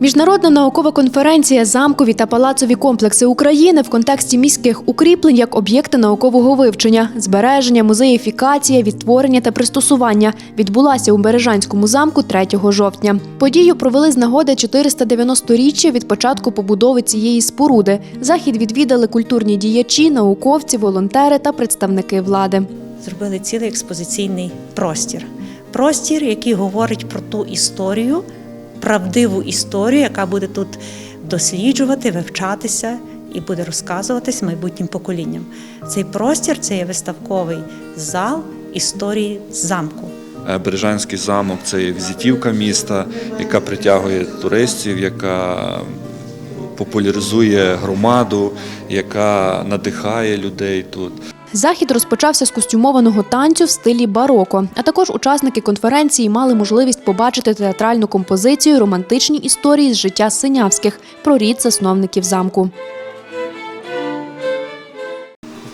Міжнародна наукова конференція Замкові та палацові комплекси України в контексті міських укріплень як об'єкти наукового вивчення, збереження, музеїфікація, відтворення та пристосування відбулася у Бережанському замку 3 жовтня. Подію провели з нагоди 490-річчя від початку побудови цієї споруди. Захід відвідали культурні діячі, науковці, волонтери та представники влади. зробили цілий експозиційний простір. Простір, який говорить про ту історію, правдиву історію, яка буде тут досліджувати, вивчатися і буде розказуватись майбутнім поколінням. Цей простір це є виставковий зал історії замку. Е, Бережанський замок це є візитівка міста, яка притягує туристів, яка популяризує громаду, яка надихає людей тут. Захід розпочався з костюмованого танцю в стилі бароко. А також учасники конференції мали можливість побачити театральну композицію романтичні історії з життя синявських про рід засновників замку.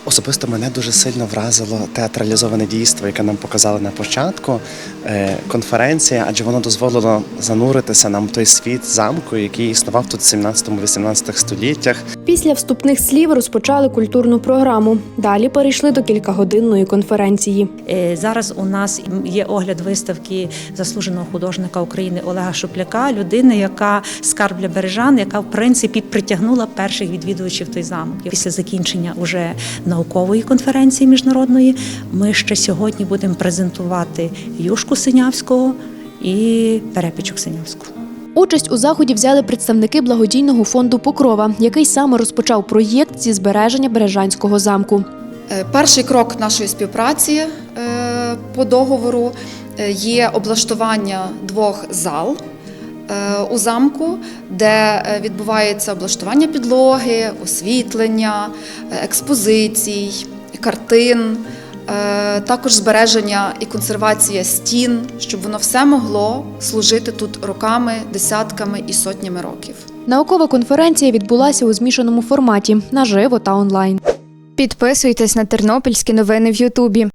Особисто мене дуже сильно вразило театралізоване дійство, яке нам показали на початку е, конференції, адже воно дозволило зануритися нам в той світ замку, який існував тут в 17-18 століттях. Після вступних слів розпочали культурну програму. Далі перейшли до кількагодинної конференції. Е, Зараз у нас є огляд виставки заслуженого художника України Олега Шупляка, людини, яка скарб для бережан, яка в принципі притягнула перших відвідувачів той замок. Після закінчення уже наукової конференції міжнародної ми ще сьогодні будемо презентувати юшку Синявського і перепічок Синявського. Участь у заході взяли представники благодійного фонду Покрова, який саме розпочав проєкт зі збереження Бережанського замку. Е, Перший крок нашої співпраці е, по договору е, є облаштування двох зал у замку, де відбувається облаштування підлоги, освітлення, експозицій, картин. Е, Також збереження і консервація стін, щоб воно все могло служити тут роками, десятками і сотнями років. Наукова конференція відбулася у змішаному форматі наживо та онлайн. Підписуйтесь на тернопільські новини в Ютубі.